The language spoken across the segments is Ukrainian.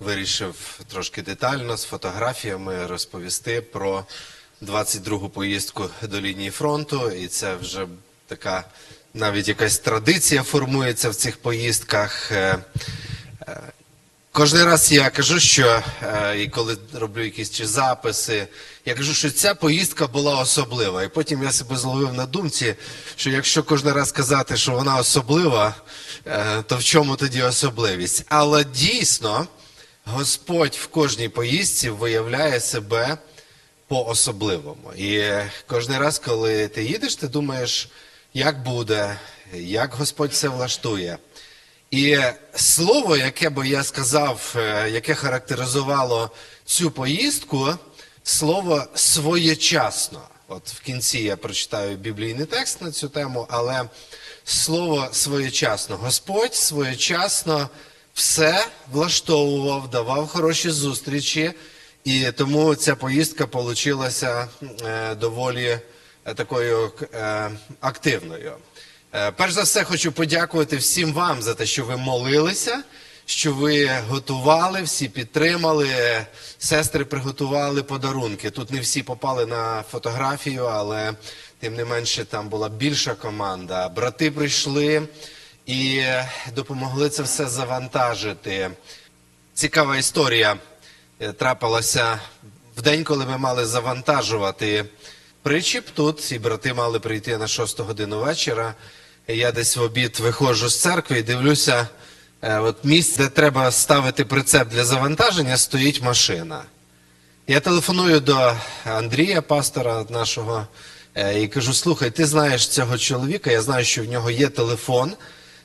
вирішив трошки детально з фотографіями розповісти про 22-гу поїздку до лінії фронту. І це вже така навіть якась традиція формується в цих поїздках. Е, е, Кожен раз я кажу, що е, і коли роблю якісь чи записи, я кажу, що ця поїздка була особлива. І потім я себе зловив на думці, що якщо кожен раз казати, що вона особлива, то в чому тоді особливість? Але дійсно, Господь в кожній поїздці виявляє себе по-особливому. І кожен раз, коли ти їдеш, ти думаєш, як буде, як Господь все влаштує. І слово, яке би я сказав, е, яке характеризувало цю поїздку, слово своєчасно. От в кінці я прочитаю біблійний текст на цю тему, але слово своєчасно. Господь своєчасно все влаштовував, давав хороші зустрічі, і тому ця поїздка получилася е, доволі е, такою е, активною. Перш за все, хочу подякувати всім вам за те, що ви молилися, що ви готували, всі підтримали. Сестри приготували подарунки. Тут не всі попали на фотографію, але тим не менше там була більша команда. Брати прийшли і допомогли це все завантажити. Цікава історія е, трапилася в день, коли ми мали завантажувати причіп тут, і брати мали прийти на 6 годину вечора. Я десь в обід виходжу з церкви і дивлюся, е, от місце, де треба ставити прицеп для завантаження, стоїть машина. Я телефоную до Андрія, пастора нашого, е, і кажу: слухай, ти знаєш цього чоловіка, я знаю, що в нього є телефон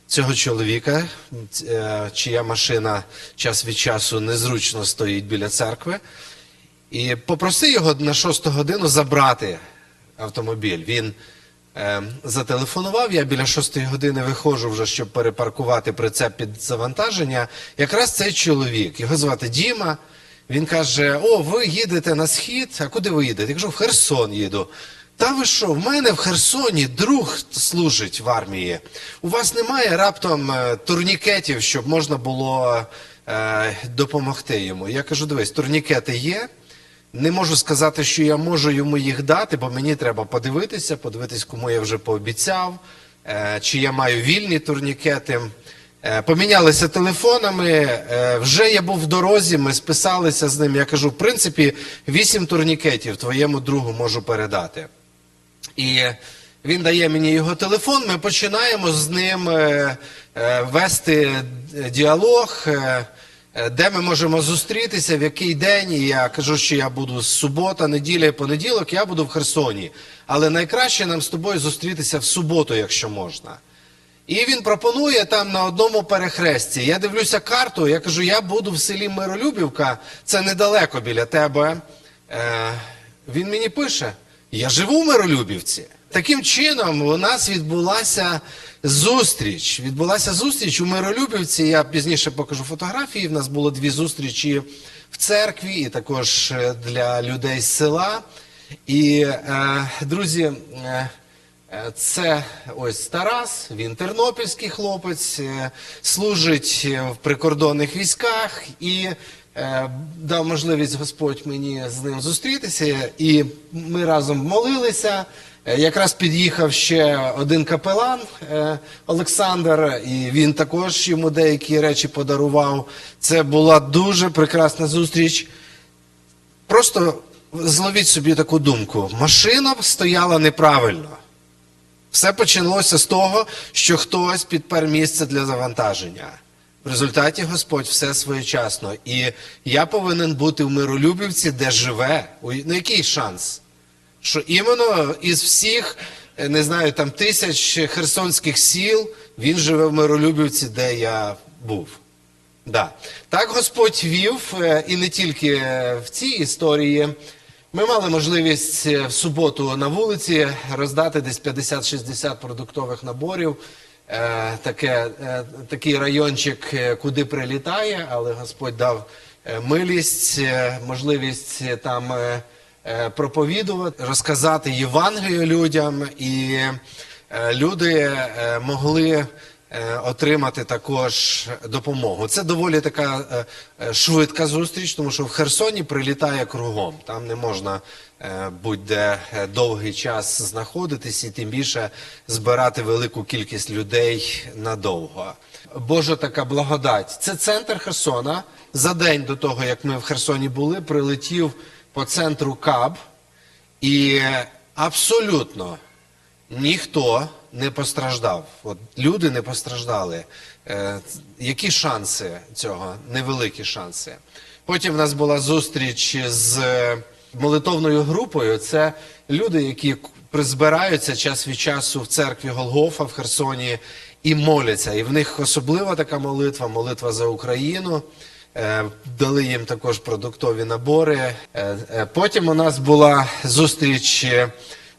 цього чоловіка, е, чия машина час від часу незручно стоїть біля церкви. І попроси його на шосту годину забрати автомобіль. Він е, зателефонував. Я біля шостої години виходжу вже, щоб перепаркувати прицеп під завантаження. Якраз цей чоловік, його звати Діма. Він каже: О, ви їдете на схід. А куди ви їдете? Я кажу, в Херсон їду. Та ви що, в мене в Херсоні друг служить в армії. У вас немає раптом е, турнікетів, щоб можна було е, допомогти йому. Я кажу: дивись, турнікети є. Не можу сказати, що я можу йому їх дати, бо мені треба подивитися, подивитись, кому я вже пообіцяв, е, чи я маю вільні турнікети. Е, Помінялися телефонами. е, Вже я був в дорозі, ми списалися з ним. Я кажу, в принципі, вісім турнікетів твоєму другу можу передати. І він дає мені його телефон. Ми починаємо з ним е, е, вести діалог, е, де ми можемо зустрітися, в який день. І я кажу, що я буду з субота, неділя і понеділок, я буду в Херсоні. Але найкраще нам з тобою зустрітися в суботу, якщо можна. І він пропонує там на одному перехресті. Я дивлюся карту, я кажу, я буду в селі Миролюбівка, це недалеко біля тебе. Е, він мені пише: я живу в Миролюбівці. Таким чином, у нас відбулася зустріч. Відбулася зустріч у Миролюбівці. Я пізніше покажу фотографії. В нас було дві зустрічі в церкві, і також е, для людей з села. І, е, друзі, е, Е, Це ось Тарас, він тернопільський хлопець, е, служить в прикордонних військах і дав можливість Господь мені з ним зустрітися. І ми разом молилися. Е, Якраз під'їхав ще один капелан е, Олександр, і він також йому деякі речі подарував. Це була дуже прекрасна зустріч. Просто зловіть собі таку думку: машина стояла неправильно. Все почалося з того, що хтось підпер місце для завантаження. В результаті Господь все своєчасно. І я повинен бути в миролюбівці, де живе. Ну який шанс? Що іменно із всіх, е, не знаю, там тисяч херсонських сіл він живе в миролюбівці, де я був. Да. Так Господь вів, е, і не тільки е, в цій історії. Ми мали можливість в суботу на вулиці роздати десь 50-60 продуктових наборів. Е, Таке, е, такий райончик, е, куди прилітає, але Господь дав милість, можливість там проповідувати, розказати Євангелію людям, і люди могли отримати також допомогу. Це доволі така е, е, швидка зустріч, тому що в Херсоні прилітає кругом. Там не можна е, будь-де е, довгий час знаходитись і тим більше збирати велику кількість людей надовго. Божа така благодать. Це центр Херсона. За день до того, як ми в Херсоні були, прилетів по центру КАБ, і абсолютно ніхто не постраждав. От люди не постраждали. Е, які шанси цього? Невеликі шанси. Потім в нас була зустріч з молитовною групою. Це люди, які призбираються час від часу в церкві Голгофа в Херсоні і моляться. І в них особлива така молитва, молитва за Україну. Е, Дали їм також продуктові набори. Е, е, Потім у нас була зустріч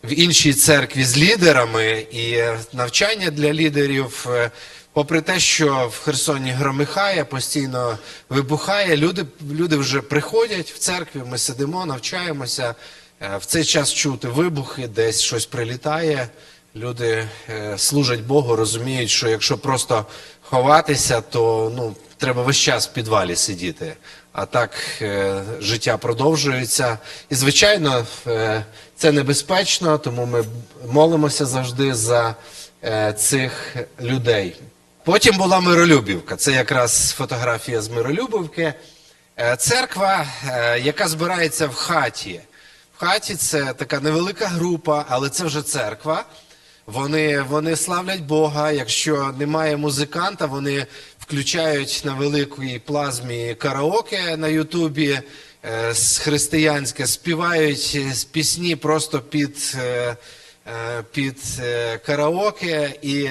в іншій церкві з лідерами і навчання для лідерів. е, Попри те, що в Херсоні громихає, постійно вибухає, люди, люди вже приходять в церкві, ми сидимо, навчаємося. Е, В цей час чути вибухи, десь щось прилітає. Люди е, служать Богу, розуміють, що якщо просто ховатися, то ну, треба весь час в підвалі сидіти. А так е, життя продовжується. І, звичайно, е, це небезпечно, тому ми молимося завжди за е, цих людей. Потім була Миролюбівка. Це якраз фотографія з Миролюбівки. Церква, яка збирається в хаті. В хаті це така невелика група, але це вже церква. Вони, вони славлять Бога. Якщо немає музиканта, вони включають на великій плазмі караоке на Ютубі е, християнське, співають пісні просто під, е, е, під караоке і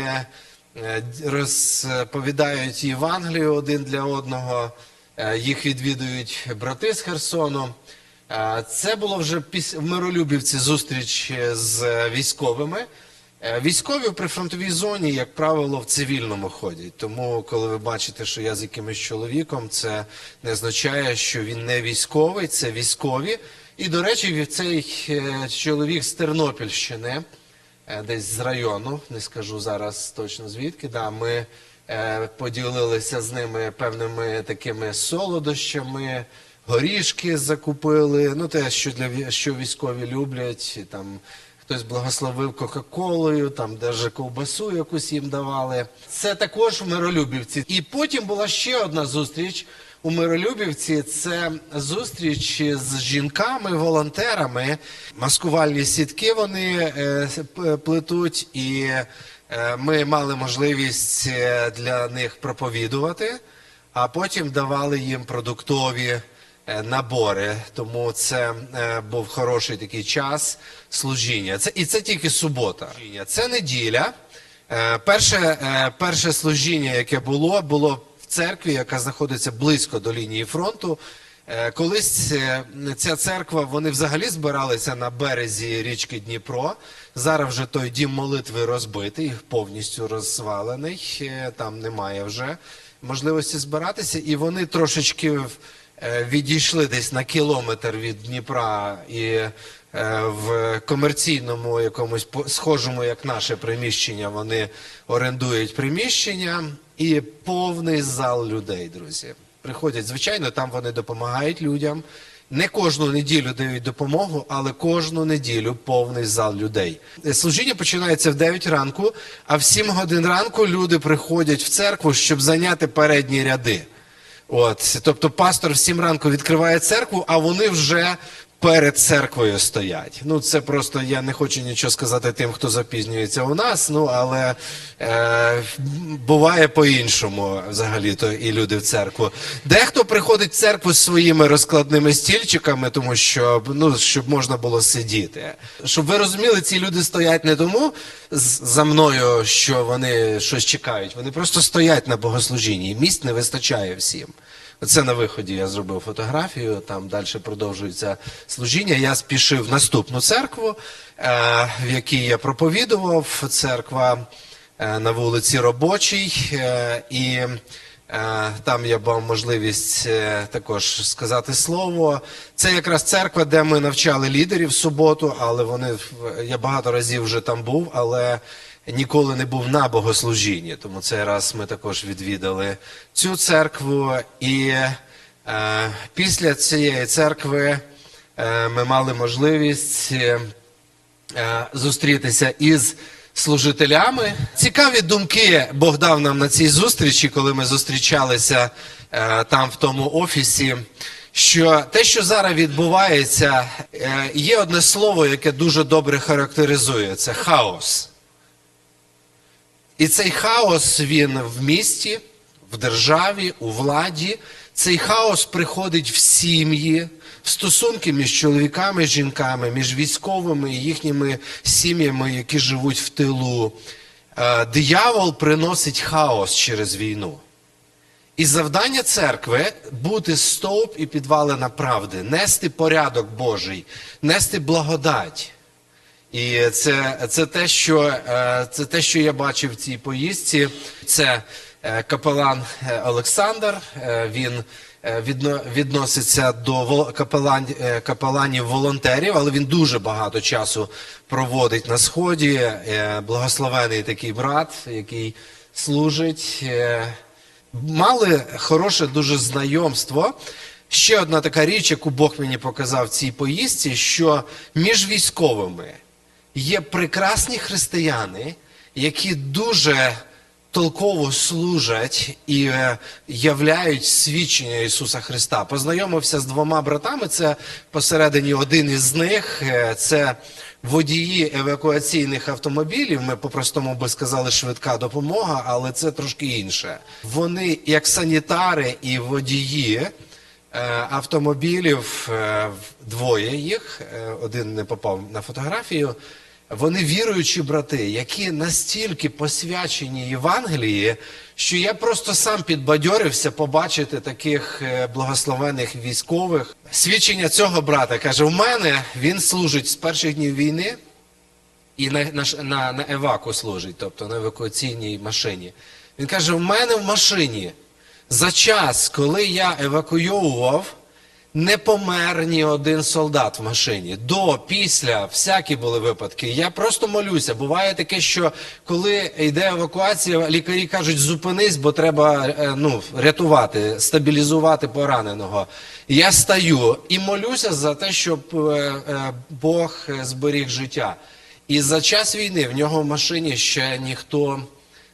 розповідають Євангелію один для одного. Їх відвідують брати з Херсону. Це було вже в Миролюбівці зустріч з військовими. Е, Військові в прифронтовій зоні, як правило, в цивільному ходять. Тому, коли ви бачите, що я з якимось чоловіком, це не означає, що він не військовий, це військові. І, до речі, цей е, чоловік з Тернопільщини, е, десь з району, не скажу зараз точно звідки. Да, ми поділилися з ними певними такими солодощами, горішки закупили. Ну, те, що для що військові люблять, там. Хтось благословив Кока-Колою, там даже ковбасу якусь їм давали. Це також в Миролюбівці. І потім була ще одна зустріч у Миролюбівці. Це зустріч з жінками, волонтерами. Маскувальні сітки вони е, плетуть, і е, ми мали можливість е, для них проповідувати, а потім давали їм продуктові набори. Тому це е, був хороший такий час служіння. Це і це тільки субота. Це неділя. Е, Перше, е, перше служіння, яке було, було в церкві, яка знаходиться близько до лінії фронту. Е, Колись е, ця церква, вони взагалі збиралися на березі річки Дніпро. Зараз вже той дім молитви розбитий, повністю розвалений. Е, Там немає вже можливості збиратися, і вони трошечки е, відійшли десь на кілометр від Дніпра і е, в комерційному якомусь схожому, як наше приміщення, вони орендують приміщення і повний зал людей, друзі. Приходять, звичайно, там вони допомагають людям. Не кожну неділю дають допомогу, але кожну неділю повний зал людей. Е, Служіння починається в 9 ранку, а в 7 годин ранку люди приходять в церкву, щоб зайняти передні ряди. От, тобто пастор в сім ранку відкриває церкву, а вони вже перед церквою стоять. Ну, це просто я не хочу нічого сказати тим, хто запізнюється у нас. Ну але е, буває по-іншому взагалі то і люди в церкву. Дехто приходить в церкву з своїми розкладними стільчиками, тому що ну щоб можна було сидіти. Щоб ви розуміли, ці люди стоять не тому за мною, що вони щось чекають. Вони просто стоять на богослужінні. і Місць не вистачає всім. Оце на виході я зробив фотографію, там далі продовжується служіння. Я спішив в наступну церкву, е, в якій я проповідував. Церква е, на вулиці Робочій. е, І там я мав можливість також сказати слово. Це якраз церква, де ми навчали лідерів в суботу, але вони я багато разів вже там був, але ніколи не був на богослужінні. Тому цей раз ми також відвідали цю церкву. І е, після цієї церкви е, ми мали можливість. е, е, зустрітися із служителями. Цікаві думки Бог дав нам на цій зустрічі, коли ми зустрічалися е, там в тому офісі. Що те, що зараз відбувається, е, є одне слово, яке дуже добре характеризує це хаос. І цей хаос він в місті, в державі, у владі. Цей хаос приходить в сім'ї, в стосунки між чоловіками жінками, між військовими і їхніми сім'ями, які живуть в тилу. Е, Диявол приносить хаос через війну. І завдання церкви бути стовп і підвалина правди, нести порядок Божий, нести благодать. І це, це, те, що, е, це те, що я бачив в цій поїздці. Це е, капелан е, Олександр. Він відно- відноситься до капелан, капеланів волонтерів, але він дуже багато часу проводить на сході. Благословений такий брат, який служить. Мали хороше дуже знайомство. Ще одна така річ, яку Бог мені показав в цій поїздці, що між військовими є прекрасні християни, які дуже толково служать і е, являють свідчення Ісуса Христа. Познайомився з двома братами. Це посередині один із них. е, Це водії евакуаційних автомобілів. Ми по-простому би сказали швидка допомога, але це трошки інше. Вони як санітари і водії. Е, Автомобілів двоє їх, один не попав на фотографію. Вони віруючі брати, які настільки посвячені Євангелії, що я просто сам підбадьорився побачити таких е, благословених військових. Свідчення цього брата каже: у мене він служить з перших днів війни і на, на, на, на еваку служить, тобто на евакуаційній машині. Він каже: в мене в машині за час, коли я евакуйовував, не помер ні один солдат в машині. До, після, всякі були випадки. Я просто молюся. Буває таке, що коли йде евакуація, лікарі кажуть, зупинись, бо треба е, ну, рятувати, стабілізувати пораненого. Я стаю і молюся за те, щоб е, е, Бог зберіг життя. І за час війни в нього в машині ще ніхто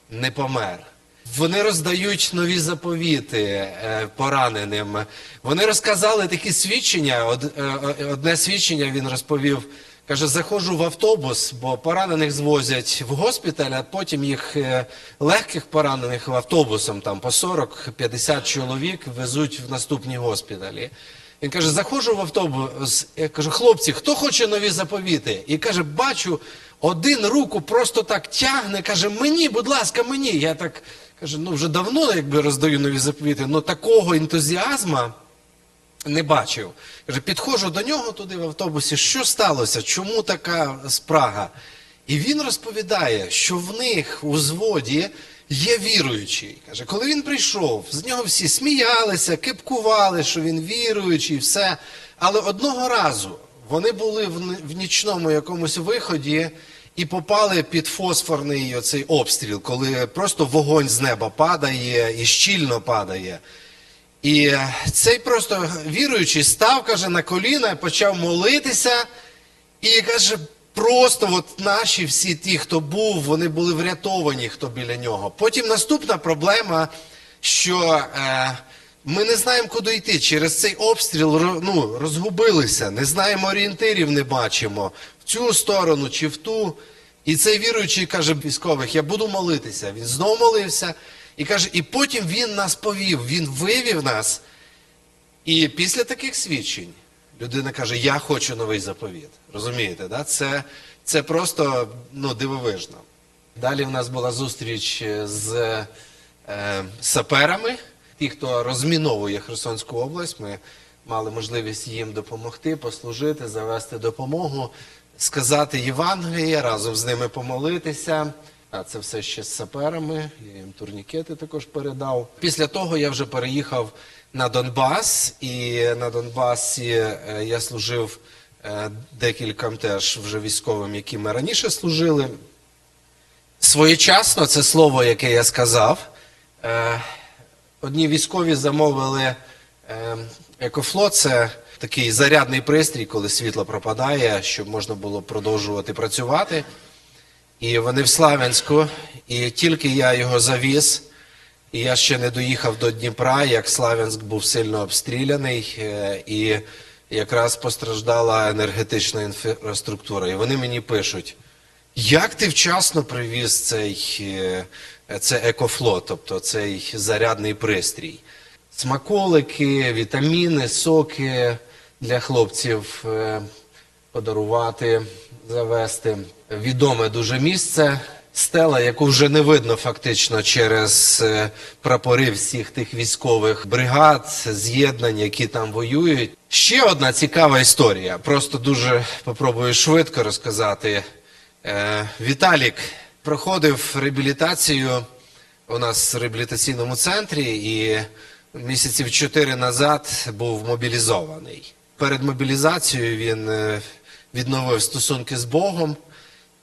не помер. Вони роздають нові заповіти е, пораненим. Вони розказали такі свідчення. Е, Одне свідчення він розповів. Каже, заходжу в автобус, бо поранених звозять в госпіталь, а потім їх е, легких поранених в автобусом, там по 40-50 чоловік везуть в наступні госпіталі. Він каже, заходжу в автобус, я кажу, хлопці, хто хоче нові заповіти? І каже, бачу, один руку просто так тягне, каже, мені, будь ласка, мені. Я так каже, ну вже давно якби роздаю нові заповіти, але такого ентузіазма не бачив. Каже, підходжу до нього туди в автобусі, що сталося, чому така спрага? І він розповідає, що в них у зводі є віруючий. Каже, коли він прийшов, з нього всі сміялися, кипкували, що він віруючий, все. Але одного разу вони були в, в нічному якомусь виході і попали під фосфорний оцей обстріл, коли просто вогонь з неба падає і щільно падає. І цей просто віруючий став, каже, на коліна, почав молитися, і каже, просто от наші всі ті, хто був, вони були врятовані, хто біля нього. Потім наступна проблема, що е, ми не знаємо, куди йти. Через цей обстріл ну, розгубилися, не знаємо орієнтирів, не бачимо цю сторону чи в ту. І цей віруючий каже військових: я буду молитися. Він знову молився і каже, і потім він нас повів, він вивів нас. І після таких свідчень людина каже: Я хочу новий заповіт. Розумієте, да? це, це просто ну, дивовижно. Далі в нас була зустріч з е, саперами, ті, хто розміновує Херсонську область. Ми мали можливість їм допомогти, послужити, завести допомогу, сказати Євангеліє, разом з ними помолитися. А це все ще з саперами. Я їм турнікети також передав. Після того я вже переїхав на Донбас, і на Донбасі е, я служив е, декільком теж вже військовим, які ми раніше служили. Своєчасно це слово, яке я сказав. Е, одні військові замовили екофлот, це такий зарядний пристрій, коли світло пропадає, щоб можна було продовжувати працювати. І вони в Славянську, і тільки я його завіз, і я ще не доїхав до Дніпра, як Славянськ був сильно обстріляний, е, і якраз постраждала енергетична інфраструктура. І вони мені пишуть: як ти вчасно привіз цей, е, це екофлот, тобто цей зарядний пристрій? Смаколики, вітаміни, соки для хлопців е, подарувати, завести. Відоме дуже місце. Стела, яку вже не видно фактично через е, прапори всіх тих військових бригад, з'єднань, які там воюють. Ще одна цікава історія. Просто дуже попробую швидко розказати. Е, Віталік проходив реабілітацію у нас в реабілітаційному центрі і місяців чотири назад був мобілізований. Перед мобілізацією він е, відновив стосунки з Богом.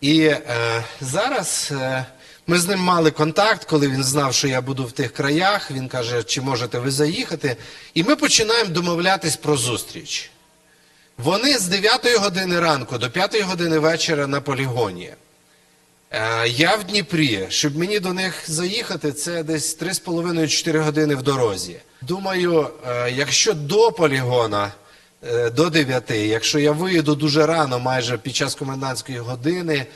І е, зараз е, ми з ним мали контакт, коли він знав, що я буду в тих краях. Він каже, чи можете ви заїхати? І ми починаємо домовлятись про зустріч. Вони з 9 години ранку до 5 години вечора на полігоні. Е, Я в Дніпрі, щоб мені до них заїхати, це десь 3,5-4 години в дорозі. Думаю, е, якщо до полігона до 9, якщо я виїду дуже рано, майже під час комендантської години,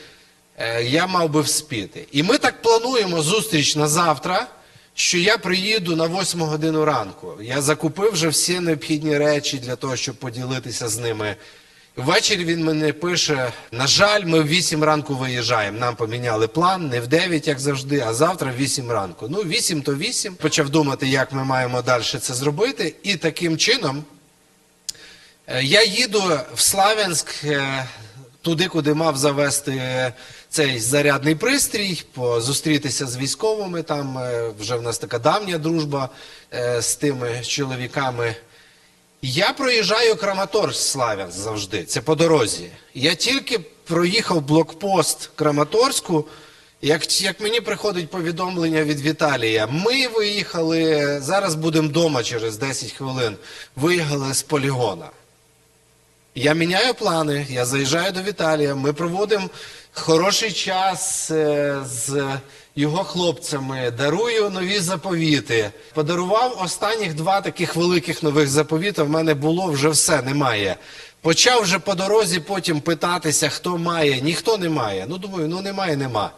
е, я мав би вспіти. І ми так плануємо зустріч на завтра, що я приїду на 8 годину ранку. Я закупив вже всі необхідні речі для того, щоб поділитися з ними. Ввечері він мені пише: на жаль, ми в 8 ранку виїжджаємо. Нам поміняли план, не в 9, як завжди, а завтра в 8 ранку. Ну, 8 то 8. Почав думати, як ми маємо далі це зробити. І таким чином е, я їду в Славянськ, е, туди, куди мав завести е, цей зарядний пристрій, зустрітися з військовими. Там е, вже в нас така давня дружба е, з тими чоловіками. Я проїжджаю Краматорськ Славянськ завжди, це по дорозі. Я тільки проїхав блокпост Краматорську, як, як мені приходить повідомлення від Віталія, ми виїхали, зараз будемо вдома через 10 хвилин, виїхали з полігона. Я міняю плани, я заїжджаю до Віталія, ми проводимо хороший час е, з його хлопцями, дарую нові заповіти. Подарував останніх два таких великих нових заповіти. В мене було вже все, немає. Почав вже по дорозі потім питатися, хто має. Ніхто не має. Ну, думаю, ну немає, нема.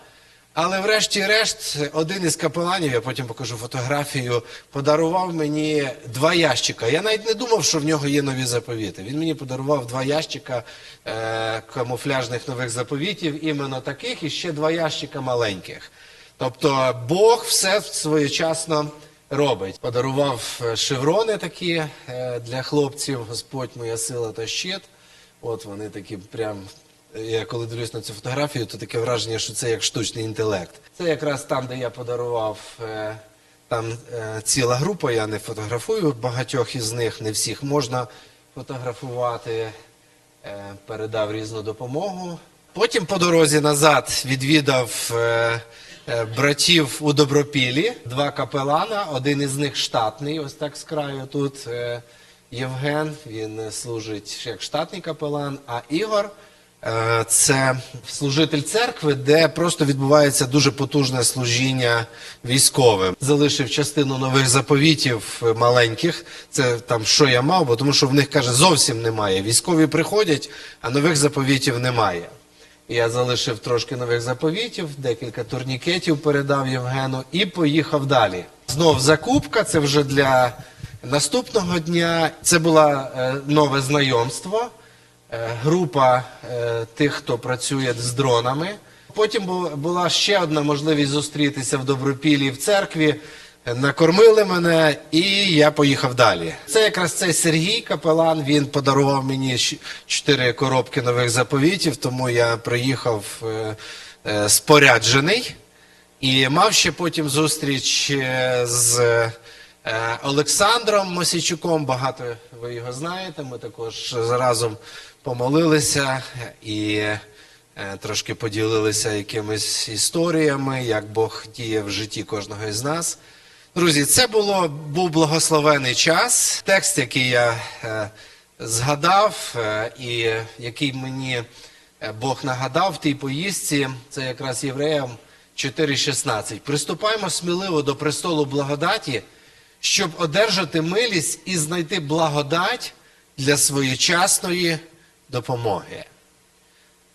Але врешті-решт, один із капеланів, я потім покажу фотографію, подарував мені два ящика. Я навіть не думав, що в нього є нові заповіти. Він мені подарував два ящика е, камуфляжних нових заповітів, іменно таких, і ще два ящика маленьких. Тобто Бог все своєчасно робить. Подарував е, шеврони такі е, для хлопців, Господь моя сила та щит. От вони такі прям. Я коли дивлюсь на цю фотографію, то таке враження, що це як штучний інтелект. Це якраз там, де я подарував. е, Там е, ціла група, я не фотографую багатьох із них, не всіх можна фотографувати. Е, Передав різну допомогу. Потім по дорозі назад відвідав братів у Добропілі, два капелана, один із них штатний, ось так з краю тут. Євген, він служить як штатний капелан, а Ігор це служитель церкви, де просто відбувається дуже потужне служіння військовим. Залишив частину нових заповітів е, маленьких. Це там що я мав, бо тому що в них каже зовсім немає. Військові приходять, а нових заповітів немає. Я залишив трошки нових заповітів, декілька турнікетів передав Євгену і поїхав далі. Знов закупка, це вже для наступного дня. Це було е, нове знайомство, е, група е, тих, хто працює з дронами. Потім була ще одна можливість зустрітися в Добропілі в церкві. Накормили мене, і я поїхав далі. Це якраз цей Сергій Капелан. Він подарував мені чотири коробки нових заповітів, тому я приїхав е, е, споряджений. І мав ще потім зустріч е, з е, Олександром Мосійчуком. Багато ви його знаєте. Ми також разом помолилися і е, трошки поділилися якимись історіями, як Бог діє в житті кожного із нас. Друзі, це було, був благословений час. Текст, який я е, згадав, е, і який мені Бог нагадав в тій поїздці, це якраз євреям 4.16. Приступаємо сміливо до престолу благодаті, щоб одержати милість і знайти благодать для своєчасної допомоги.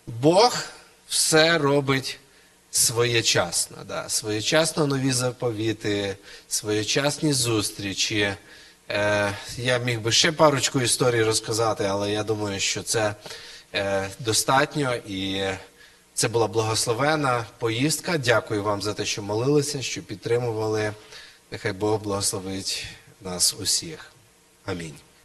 Бог все робить своєчасно. Да. Своєчасно нові заповіти, своєчасні зустрічі. Е, я міг би ще парочку історій розказати, але я думаю, що це е, достатньо і це була благословена поїздка. Дякую вам за те, що молилися, що підтримували. Нехай Бог благословить нас усіх. Амінь.